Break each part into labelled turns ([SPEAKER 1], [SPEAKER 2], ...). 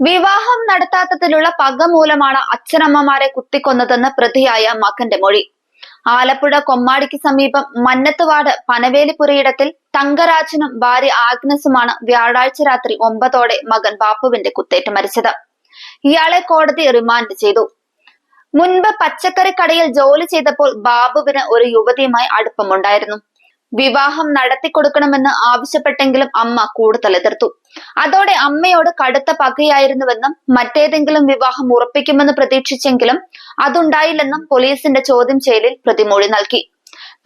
[SPEAKER 1] വിവാഹം നടത്താത്തതിലുള്ള പക മൂലമാണ് അച്ഛനമ്മമാരെ കുത്തിക്കൊന്നതെന്ന് പ്രതിയായ മകന്റെ മൊഴി. ആലപ്പുഴ കൊമ്മാടിക്ക് സമീപം മന്നത്തുവാട് പനവേലിപ്പുരയിടത്തിൽ തങ്കരാജനും ഭാര്യ ആഗ്നസുമാണ് വ്യാഴാഴ്ച രാത്രി ഒമ്പതോടെ മകൻ ബാപ്പുവിന്റെ കുത്തേറ്റ് മരിച്ചത്. ഇയാളെ കോടതി റിമാൻഡ് ചെയ്തു. മുൻപ് പച്ചക്കറി കടയിൽ ജോലി ചെയ്തപ്പോൾ ബാബുവിന് ഒരു യുവതിയുമായി അടുപ്പമുണ്ടായിരുന്നു. വിവാഹം നടത്തിക്കൊടുക്കണമെന്ന് ആവശ്യപ്പെട്ടെങ്കിലും അമ്മ കൂടുതൽ എതിർത്തു. അതോടെ അമ്മയോട് കടുത്ത പകയായിരുന്നുവെന്നും മറ്റേതെങ്കിലും വിവാഹം ഉറപ്പിക്കുമെന്ന് പ്രതീക്ഷിച്ചെങ്കിലും അതുണ്ടായില്ലെന്നും പോലീസിന്റെ ചോദ്യം ചെയ്യലിൽ പ്രതിമൊഴി നൽകി.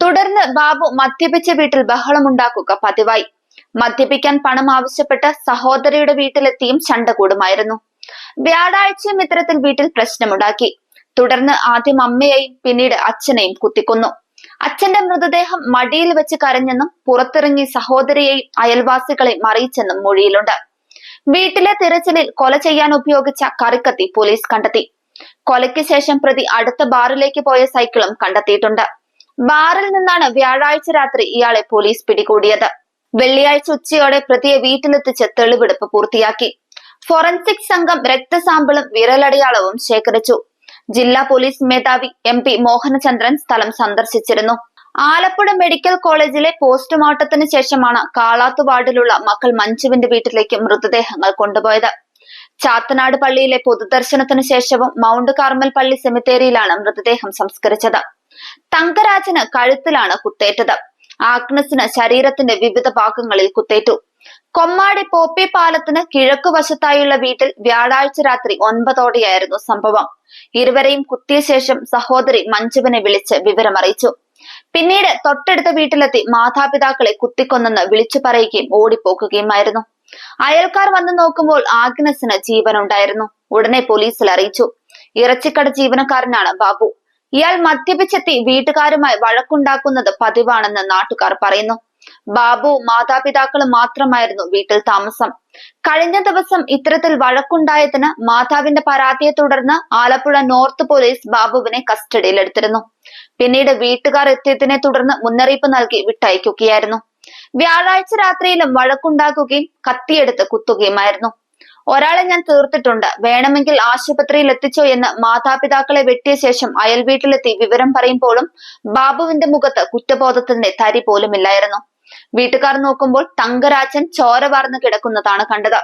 [SPEAKER 1] തുടർന്ന് ബാബു മദ്യപിച്ച വീട്ടിൽ ബഹളമുണ്ടാക്കുക പതിവായി. മദ്യപിക്കാൻ പണം ആവശ്യപ്പെട്ട് സഹോദരിയുടെ വീട്ടിലെത്തിയും ചണ്ട കൂടുമായിരുന്നു. വ്യാഴാഴ്ചയും ഇത്തരത്തിൽ വീട്ടിൽ പ്രശ്നമുണ്ടാക്കി. തുടർന്ന് ആദ്യം അമ്മയെയും പിന്നീട് അച്ഛനെയും കുത്തിക്കൊന്നു. അച്ഛന്റെ മൃതദേഹം മടിയിൽ വെച്ച് കരഞ്ഞെന്നും പുറത്തിറങ്ങി സഹോദരിയെയും അയൽവാസികളെയും അറിയിച്ചെന്നും മൊഴിയിലുണ്ട്. വീട്ടിലെ തിരച്ചിലിൽ കൊല ചെയ്യാൻ ഉപയോഗിച്ച കറിക്കത്തി പോലീസ് കണ്ടെത്തി. കൊലയ്ക്ക് ശേഷം പ്രതി അടുത്ത ബാറിലേക്ക് പോയ സൈക്കിളും കണ്ടെത്തിയിട്ടുണ്ട്. ബാറിൽ നിന്നാണ് വ്യാഴാഴ്ച രാത്രി ഇയാളെ പോലീസ് പിടികൂടിയത്. വെള്ളിയാഴ്ച ഉച്ചയോടെ പ്രതിയെ വീട്ടിലെത്തിച്ച് തെളിവെടുപ്പ് പൂർത്തിയാക്കി. ഫോറൻസിക് സംഘം രക്തസാമ്പിളും വിരലടയാളവും ശേഖരിച്ചു. ജില്ലാ പോലീസ് മേധാവി എം പി മോഹനചന്ദ്രൻ സ്ഥലം സന്ദർശിച്ചിരുന്നു. ആലപ്പുഴ മെഡിക്കൽ കോളേജിലെ പോസ്റ്റ്മോർട്ടത്തിന് ശേഷമാണ് കാളാത്തു വാർഡിലുള്ള മക്കൾ മഞ്ജുവിന്റെ വീട്ടിലേക്ക് മൃതദേഹങ്ങൾ കൊണ്ടുപോയത്. ചാത്തനാട് പള്ളിയിലെ പൊതുദർശനത്തിന് ശേഷവും മൗണ്ട് കാർമൽ പള്ളി സെമിത്തേരിയിലാണ് മൃതദേഹം സംസ്കരിച്ചത്. തങ്കരാജന് കഴുത്തിലാണ് കുത്തേറ്റത്. ആഗ്നസിന് ശരീരത്തിന്റെ വിവിധ ഭാഗങ്ങളിൽ കുത്തേറ്റു. കൊമ്മാടി പോപ്പി പാലത്തിന് കിഴക്കുവശത്തായുള്ള വീട്ടിൽ വ്യാഴാഴ്ച രാത്രി ഒൻപതോടെയായിരുന്നു സംഭവം. ഇരുവരെയും കുത്തിയ ശേഷം സഹോദരി മഞ്ജുവിനെ വിളിച്ച് വിവരമറിയിച്ചു. പിന്നീട് തൊട്ടടുത്ത വീട്ടിലെത്തി മാതാപിതാക്കളെ കുത്തിക്കൊന്നെന്ന് വിളിച്ചു പറയുകയും ഓടിപ്പോക്കുകയുമായിരുന്നു അയൽക്കാർ വന്നു നോക്കുമ്പോൾ ആഗ്നസിന് ജീവനുണ്ടായിരുന്നു. ഉടനെ പോലീസിൽ അറിയിച്ചു. ഇറച്ചിക്കട ജീവനക്കാരനാണ് ബാബു. ഇയാൾ മദ്യപിച്ചെത്തി വീട്ടുകാരുമായി വഴക്കുണ്ടാക്കുന്നത് പതിവാണെന്ന് നാട്ടുകാർ പറയുന്നു. ബാബു മാതാപിതാക്കളും മാത്രമായിരുന്നു വീട്ടിൽ താമസം. കഴിഞ്ഞ ദിവസം ഇത്തരത്തിൽ വഴക്കുണ്ടായതിന് മാതാവിന്റെ പരാതിയെ തുടർന്ന് ആലപ്പുഴ നോർത്ത് പോലീസ് ബാബുവിനെ കസ്റ്റഡിയിലെടുത്തിരുന്നു. പിന്നീട് വീട്ടുകാർ എത്തിയതിനെ തുടർന്ന് മുന്നറിയിപ്പ് നൽകി വിട്ടയക്കുകയായിരുന്നു. വ്യാഴാഴ്ച രാത്രിയിലും വഴക്കുണ്ടാക്കുകയും കത്തിയെടുത്ത് കുത്തുകയുമായിരുന്നു. ഒരാളെ ഞാൻ തീർത്തിട്ടുണ്ട്. വേണമെങ്കിൽ ആശുപത്രിയിൽ എത്തിച്ചോ എന്ന് മാതാപിതാക്കളെ വെട്ടിയ ശേഷം അയൽ വീട്ടിലെത്തി വിവരം പറയുമ്പോഴും ബാബുവിന്റെ മുഖത്ത് കുറ്റബോധത്തിന്റെ തരി പോലുമില്ലായിരുന്നു വീട്ടുകാർ നോക്കുമ്പോൾ തങ്കരാജൻ ചോര വാർന്നു കിടക്കുന്നതാണ് കണ്ടത്.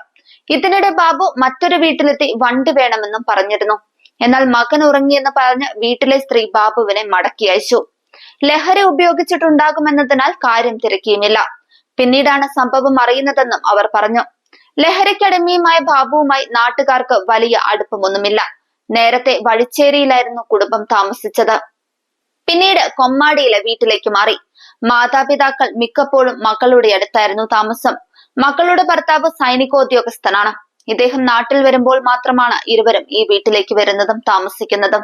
[SPEAKER 1] ഇതിനിടെ ബാബു മറ്റൊരു വീട്ടിലെത്തി വണ്ടി വേണമെന്നും പറഞ്ഞിരുന്നു. എന്നാൽ മകൻ ഉറങ്ങിയെന്ന് പറഞ്ഞ് വീട്ടിലെ സ്ത്രീ ബാബുവിനെ മടക്കി അയച്ചു. ലഹരി ഉപയോഗിച്ചിട്ടുണ്ടാകുമെന്നതിനാൽ കാര്യം തിരക്കിയുമില്ല. പിന്നീടാണ് സംഭവം അറിയുന്നതെന്നും അവർ പറഞ്ഞു. ലഹരിക്കടിമയുമായ ബാബുവുമായി നാട്ടുകാർക്ക് വലിയ അടുപ്പമൊന്നുമില്ല. നേരത്തെ വഴിച്ചേരിയിലായിരുന്നു കുടുംബം താമസിച്ചത്. പിന്നീട് കൊമ്മാടിയിലെ വീട്ടിലേക്ക് മാറി. മാതാപിതാക്കൾ മിക്കപ്പോഴും മക്കളുടെ അടുത്തായിരുന്നു താമസം. മക്കളുടെ ഭർത്താവ് സൈനികോദ്യോഗസ്ഥനാണ്. ഇദ്ദേഹം നാട്ടിൽ വരുമ്പോൾ മാത്രമാണ് ഇരുവരും ഈ വീട്ടിലേക്ക് വരുന്നതും താമസിക്കുന്നതും.